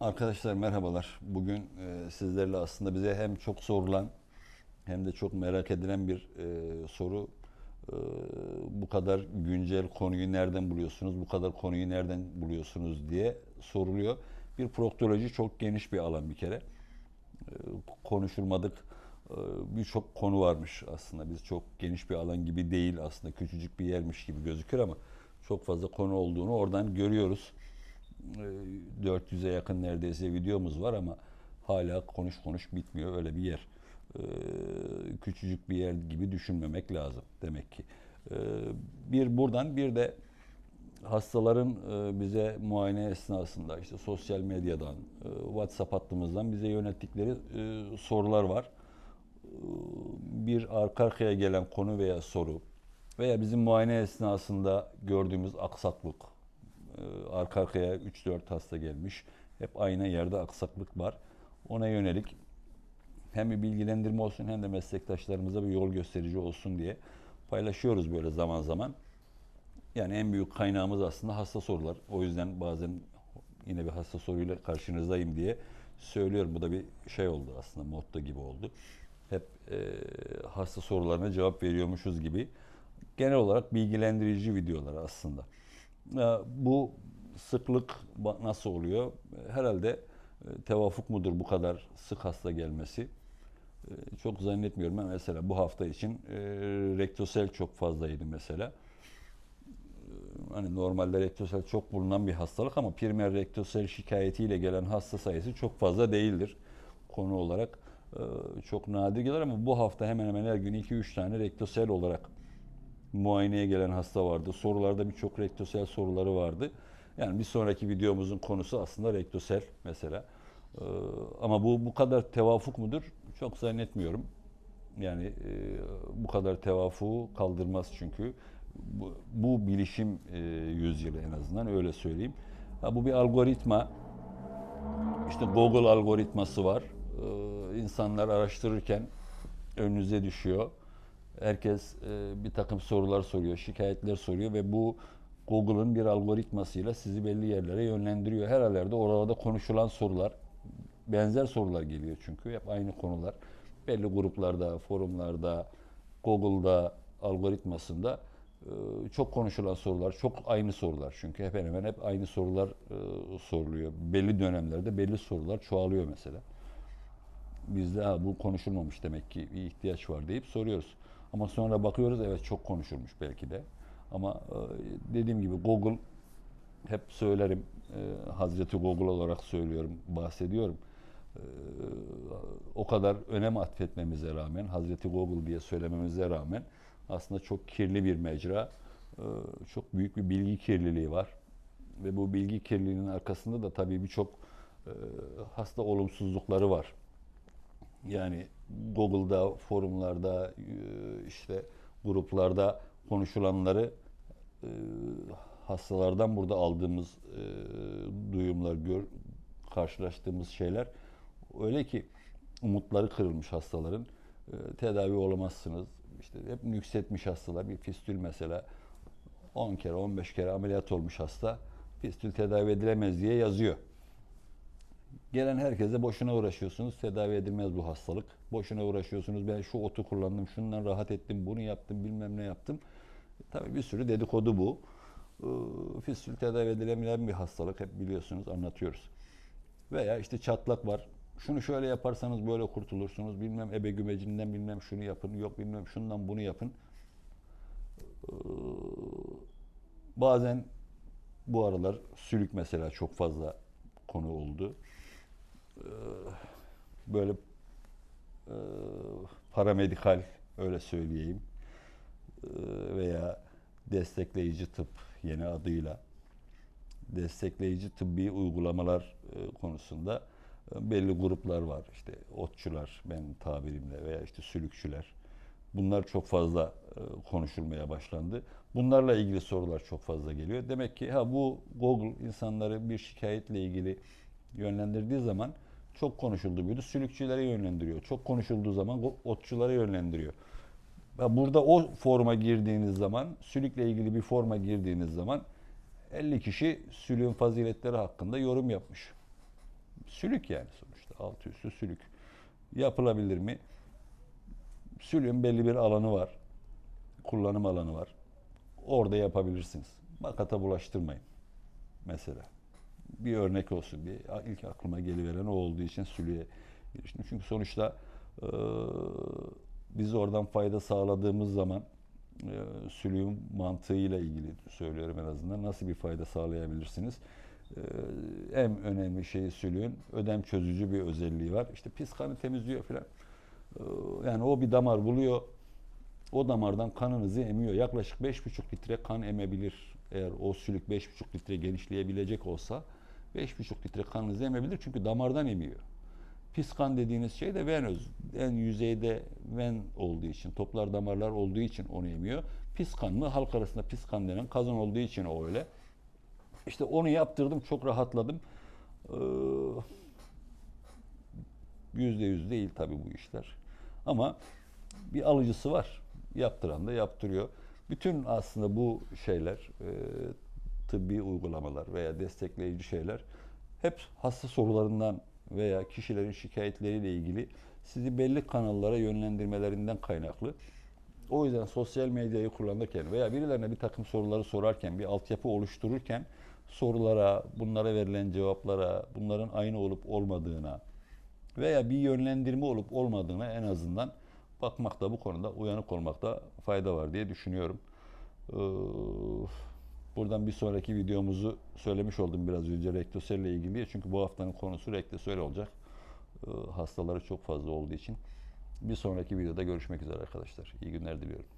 Arkadaşlar merhabalar. Bugün e, sizlerle aslında bize hem çok sorulan hem de çok merak edilen bir e, soru. E, bu kadar güncel konuyu nereden buluyorsunuz? Bu kadar konuyu nereden buluyorsunuz diye soruluyor. Bir proktoloji çok geniş bir alan bir kere. E, konuşulmadık e, birçok konu varmış aslında. Biz çok geniş bir alan gibi değil aslında. Küçücük bir yermiş gibi gözükür ama çok fazla konu olduğunu oradan görüyoruz. E, 400'e yakın neredeyse videomuz var ama hala konuş konuş bitmiyor öyle bir yer. E, Küçücük bir yer gibi düşünmemek lazım demek ki. E, Bir buradan bir de hastaların e, bize muayene esnasında işte sosyal medyadan, e, WhatsApp hattımızdan bize yönettikleri e, sorular var. E, Bir arka arkaya gelen konu veya soru veya bizim muayene esnasında gördüğümüz aksaklık, arka arkaya 3-4 hasta gelmiş, hep aynı yerde aksaklık var. Ona yönelik hem bir bilgilendirme olsun hem de meslektaşlarımıza bir yol gösterici olsun diye paylaşıyoruz böyle zaman zaman. Yani en büyük kaynağımız aslında hasta sorular. O yüzden bazen yine bir hasta soruyla karşınızdayım diye söylüyorum. Bu da bir şey oldu aslında motto gibi oldu. Hep e, hasta sorularına cevap veriyormuşuz gibi. Genel olarak bilgilendirici videolar aslında. Bu sıklık nasıl oluyor? Herhalde e, tevafuk mudur bu kadar sık hasta gelmesi? E, Çok zannetmiyorum. Ben mesela bu hafta için e, rektosel çok fazlaydı mesela hani normalde rektosel çok bulunan bir hastalık ama primer rektosel şikayetiyle gelen hasta sayısı çok fazla değildir konu olarak. e, Çok nadir gelir ama bu hafta hemen hemen her gün 2-3 tane rektosel olarak muayeneye gelen hasta vardı. Sorularda birçok rektosel soruları vardı. Yani bir sonraki videomuzun konusu aslında rektosel mesela. E, Ama bu bu kadar tevafuk mudur? Çok zannetmiyorum. Yani e, bu kadar tevafuğu kaldırmaz çünkü. Bu, bu bilişim e, yüzyılı en azından öyle söyleyeyim. Ha, bu bir algoritma. İşte Google algoritması var. Ee, insanlar araştırırken önünüze düşüyor. Herkes e, bir takım sorular soruyor, şikayetler soruyor ve bu Google'ın bir algoritmasıyla sizi belli yerlere yönlendiriyor. Her yerlerde orada konuşulan sorular, benzer sorular geliyor çünkü hep aynı konular. Belli gruplarda, forumlarda, Google'da, algoritmasında e, çok konuşulan sorular, çok aynı sorular çünkü hep hemen hep aynı sorular e, soruluyor. Belli dönemlerde belli sorular çoğalıyor mesela. Biz de ha, bu konuşulmamış demek ki bir ihtiyaç var deyip soruyoruz. Ama sonra bakıyoruz evet çok konuşulmuş belki de. Ama e, dediğim gibi Google hep söylerim e, Hazreti Google olarak söylüyorum, bahsediyorum. E, o kadar önem atfetmemize rağmen, Hazreti Google diye söylememize rağmen aslında çok kirli bir mecra. Çok büyük bir bilgi kirliliği var. Ve bu bilgi kirliliğinin arkasında da tabii birçok hasta olumsuzlukları var. Yani Google'da, forumlarda, e, işte gruplarda konuşulanları e, hastalardan burada aldığımız e, duyumlar, gör, karşılaştığımız şeyler öyle ki umutları kırılmış hastaların. Tedavi olamazsınız. İşte hep nüksetmiş hastalar. Bir fistül mesela 10 kere, 15 kere ameliyat olmuş hasta. Fistül tedavi edilemez diye yazıyor. Gelen herkese boşuna uğraşıyorsunuz. Tedavi edilmez bu hastalık. Boşuna uğraşıyorsunuz. Ben şu otu kullandım, şundan rahat ettim, bunu yaptım, bilmem ne yaptım. Tabii bir sürü dedikodu bu. Ee, Fistül tedavi edilemeyen bir hastalık. Hep biliyorsunuz, anlatıyoruz. Veya işte çatlak var. Şunu şöyle yaparsanız böyle kurtulursunuz. Bilmem ebe gümecinden bilmem şunu yapın. Yok bilmem şundan bunu yapın. Ee, Bazen bu aralar sülük mesela çok fazla konu oldu. Ee, Böyle e, paramedikal öyle söyleyeyim Ee, veya destekleyici tıp yeni adıyla destekleyici tıbbi uygulamalar e, konusunda e, belli gruplar var. İşte otçular benim tabirimle veya işte sülükçüler. Bunlar çok fazla konuşulmaya başlandı. Bunlarla ilgili sorular çok fazla geliyor. Demek ki ha bu Google insanları bir şikayetle ilgili yönlendirdiği zaman çok konuşuldu buydu. Sülükçülere yönlendiriyor. Çok konuşulduğu zaman otçulara yönlendiriyor. Burada o forma girdiğiniz zaman, sülükle ilgili bir forma girdiğiniz zaman 50 kişi sülüğün faziletleri hakkında yorum yapmış. Sülük yani sonuçta. Altı üstü sülük. Yapılabilir mi? Sülüğün belli bir alanı var. Kullanım alanı var. Orada yapabilirsiniz. Makata bulaştırmayın. Mesela. Bir örnek olsun diye ilk aklıma geliveren o olduğu için sülüğe giriştim. Çünkü sonuçta e, biz oradan fayda sağladığımız zaman e, sülüğün mantığıyla ilgili söylüyorum en azından. Nasıl bir fayda sağlayabilirsiniz? E, en önemli şey sülüğün ödem çözücü bir özelliği var. İşte pis kanı temizliyor filan. E, yani o bir damar buluyor. O damardan kanınızı emiyor. Yaklaşık 5,5 litre kan emebilir. Eğer o sülük 5,5 litre genişleyebilecek olsa 5,5 litre kanınızı emebilir. Çünkü damardan emiyor. Pis kan dediğiniz şey de venöz. En yüzeyde ven olduğu için, toplar damarlar olduğu için onu emiyor. Pis kan mı? Halk arasında pis kan denen kazan olduğu için o öyle. İşte onu yaptırdım, çok rahatladım. Ee, Yüzde yüz değil tabii bu işler. Ama bir alıcısı var. Yaptıran da yaptırıyor. Bütün aslında bu şeyler, e, tıbbi uygulamalar veya destekleyici şeyler hep hasta sorularından veya kişilerin şikayetleriyle ilgili sizi belli kanallara yönlendirmelerinden kaynaklı. O yüzden sosyal medyayı kullanırken veya birilerine bir takım soruları sorarken, bir altyapı oluştururken sorulara, bunlara verilen cevaplara, bunların aynı olup olmadığına veya bir yönlendirme olup olmadığına en azından bakmakta bu konuda uyanık olmakta fayda var diye düşünüyorum. Ee, Buradan bir sonraki videomuzu söylemiş oldum biraz önce rektosel ile ilgili. Çünkü bu haftanın konusu rektosel olacak. Ee, Hastaları çok fazla olduğu için. Bir sonraki videoda görüşmek üzere arkadaşlar. İyi günler diliyorum.